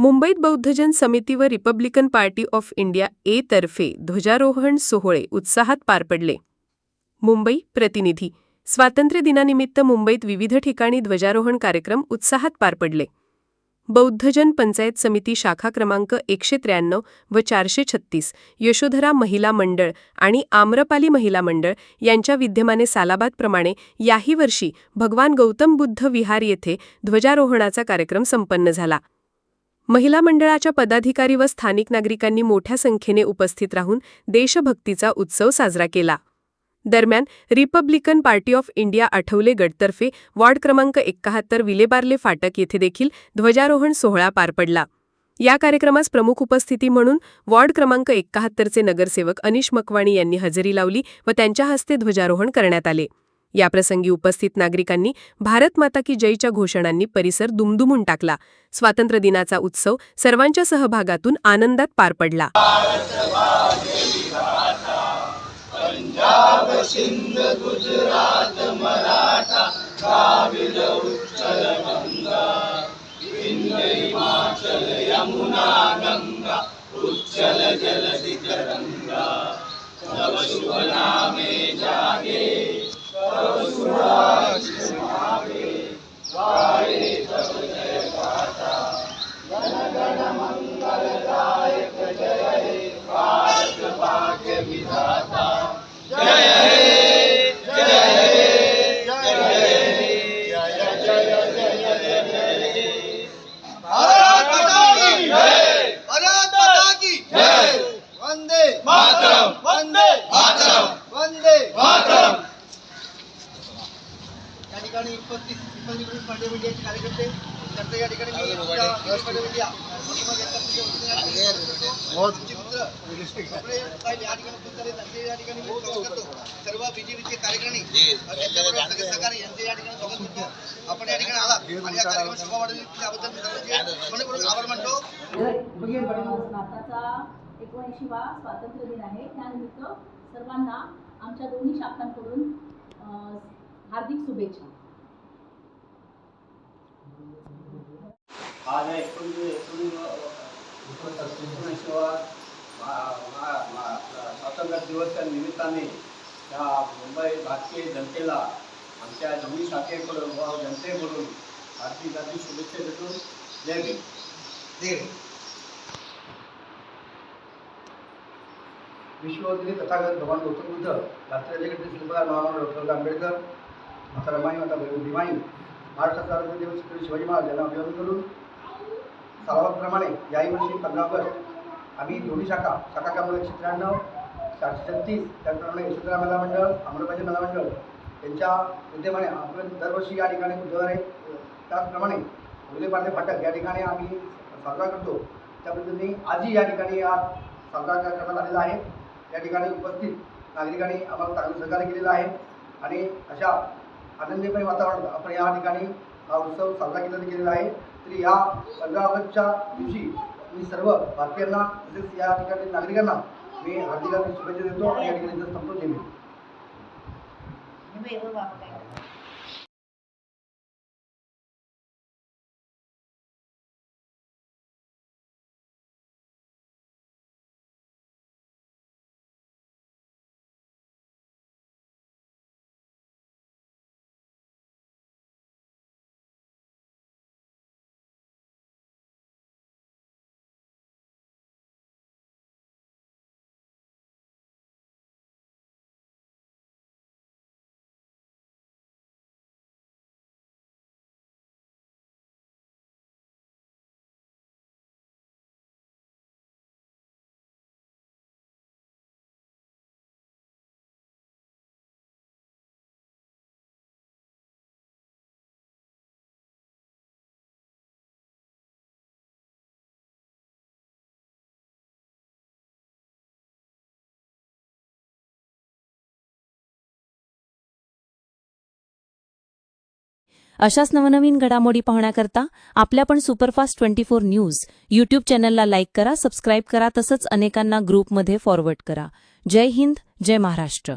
मुंबईत बौद्धजन समिती व Republican Party of India A तर्फे ध्वजारोहण सोहळे उत्साहात पार पडले. मुंबई प्रतिनिधी. स्वातंत्र्य दिनानिमित्त मुंबईत विविध ठिकाणी ध्वजारोहण कार्यक्रम उत्साहात पार पडले. बौद्धजन पंचायत समिती शाखा क्रमांक एकशे त्र्याण्णव व चारशे छत्तीस यशोधरा महिला मंडळ आणि आम्रपाली महिला मंडळ यांच्या विद्यमाने सालाबादप्रमाणे याही वर्षी भगवान गौतम बुद्ध विहार येथे ध्वजारोहणाचा कार्यक्रम संपन्न झाला. महिला मंडळाच्या पदाधिकारी व स्थानिक नागरिकांनी मोठ्या संख्येने उपस्थित राहून देशभक्तीचा उत्सव साजरा केला. दरम्यान Republican Party of India Athawale गटतर्फे ward क्रमांक एक्काहत्तर विलेबार्ले फाटक येथे देखील ध्वजारोहण सोहळा पार पडला. या कार्यक्रमास प्रमुख उपस्थिती म्हणून वॉर्ड क्रमांक एक्काहत्तरचे नगरसेवक अनिश मकवाणी यांनी हजेरी लावली व त्यांच्या हस्ते ध्वजारोहण करण्यात आले. याप्रसंगी उपस्थित नागरिकांनी भारत माता की जयच्या घोषणांनी परिसर दुमदुमून टाकला. स्वातंत्र्य दिनाचा उत्सव सर्वांच्या सहभागातून आनंदात पार पडला. those who love Jesus, happy. मीडियाचे कार्यकर्ते त्यांचं या ठिकाणी मी मीडिया सर्व बीजेपीचे कार्यकर्ते त्यांच्याबरोबर सगळे सहकारी यांचे या ठिकाणी स्वागत करतो. आपण या ठिकाणी आलात. आणि या कार्यक्रमात शोभा वाढवली. त्याबद्दल मी सर्वांचे मनपूर्वक आभार मानतो. भारताचा एकोणऐंशीवा स्वातंत्र्य दिन आहे. त्यानिमित्त सर्वांना आमच्या दोन्ही शाखांकडून हार्दिक शुभेच्छा आज आहे एकोणीस एकोणीसवा स्वातंत्र्य दिवसच्या निमित्ताने त्या मुंबई भारतीय जनतेला आमच्या दोन्ही शाखेकडून व जनतेकडून भारतीय जाती शुभेच्छा देतो जय भीम दीड तथागत भगवान गौतम बुद्ध राष्ट्रीय श्रीपाद शिल्पकार डॉक्टर आंबेडकर माता रमाई माता भीमाई महाराष्ट्राचा दिवस शिवाजी महाराज यांना अभिवादन करून सालाबादप्रमाणे याही वर्षी पंधरा ऑगस्ट आम्ही दोन्ही शाखा शाखा क्रमांक एकशे त्र्याण्णव चारशे छत्तीस त्याचप्रमाणे यशोधरा महिला मंडळ अमरबाजी महिला मंडळ यांच्या उद्यमाने आपण दरवर्षी या ठिकाणी बुधवारी त्याचप्रमाणे विलेपार्ले फाटक या ठिकाणी आम्ही साजरा करतो. त्या पद्धतीने आजही या ठिकाणी हा साजरा करण्यात आलेला आहे. या ठिकाणी उपस्थित नागरिकांनी आम्हाला चांगलं सहकार्य केलेलं आहे. आणि अशा आनंदीमय वातावरणात आपण या ठिकाणी हा उत्सव साजरा केलेला गेलेला आहे. तरी या पंधरा ऑगस्टच्या दिवशी मी सर्व भारतीयांना तसेच या ठिकाणी नागरिकांना मी हार्दिक शुभेच्छा देतो आणि या ठिकाणी इथं संपतो अशाच नवनवीन घडामोडी पाहण्याकरता आपल्या पण superfast twenty four news YouTube चॅनलला लाईक करा सबस्क्राईब करा तसंच अनेकांना ग्रुपमध्ये फॉरवर्ड करा. जय हिंद जय महाराष्ट्र.